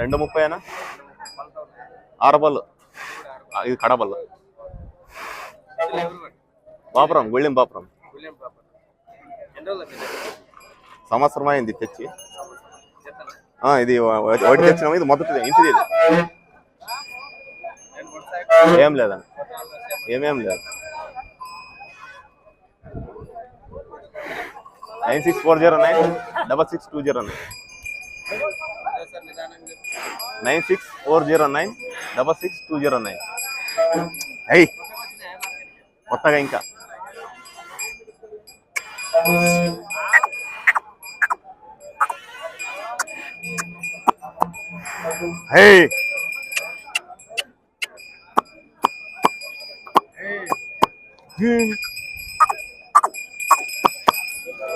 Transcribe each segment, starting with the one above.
రెండు ముప్పైనా? ఆరు బళ్ళు. ఇది కడబల్లు బాపురం గుళ్ళెం బాపురం. సంవత్సరం అయింది తెచ్చి. ఆ, ఇది ఒకటి తెచ్చినాము ఇది మొదటిది ఇంటిది ఏం లేదండి ఏమేం లేదు. nine six four zero nine double six two zero nine nine six four zero nine double six two zero nine అయ్యి కొత్తగా ఇంకా హే హే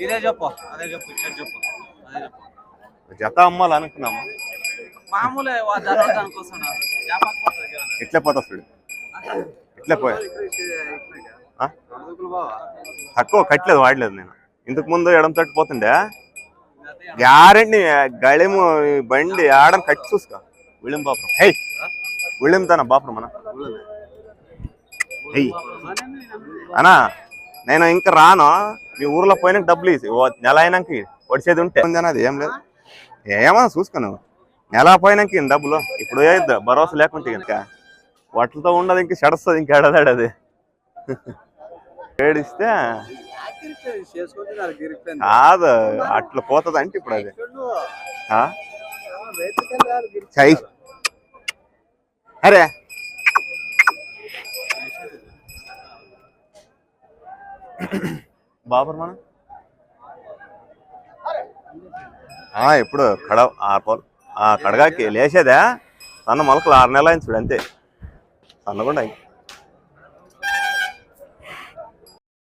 ఇదే చెప్పు అదే చెప్పు ఇచ్చేది చెప్పు అదే చెప్పు. జత అమ్మాలి అనుకున్నాము? మామూలే దానికోసం. ఇట్లే పోతా చూడు. ఇట్లే పోయా? తక్కువ కట్టలేదు వాడలేదు నేను. ఇంతకు ముందు ఎడం తట్టు పోతుండే. గ్యారెంటీ గళిము బండి ఆడని కట్టి చూసుకో. విళిం బాపురం. హే! విళిం తన బాపురం అన్న. హెయ్ అన్నా నేను ఇంకా రాను. మీ ఊర్లో పోయినాక డబ్బులు ఇసి నెల అయినాక వచ్చేది ఉంటే. అది ఏం లేదు. ఏమన్నా చూసుకున్నావు నెల పోయినాక డబ్బులు. ఇప్పుడు ఏద్దా భరోసా లేకుంటే ఇంకా వాటితో ఉండదు ఇంక చెడస్తుంది ఇంక ఎడదాడు అది. ఏడిస్తే కాదు అట్లా పోతుంది అంటే ఇప్పుడు అది. ఆ? చెయ్ అరే. బాబర్ మన? ఇప్పుడు కడ ఆ కడగాకి లేచేదా సన్న మొలకలు ఆరు నెలలు అయింది చూడంతే అంతే. సన్నకుండా అయింది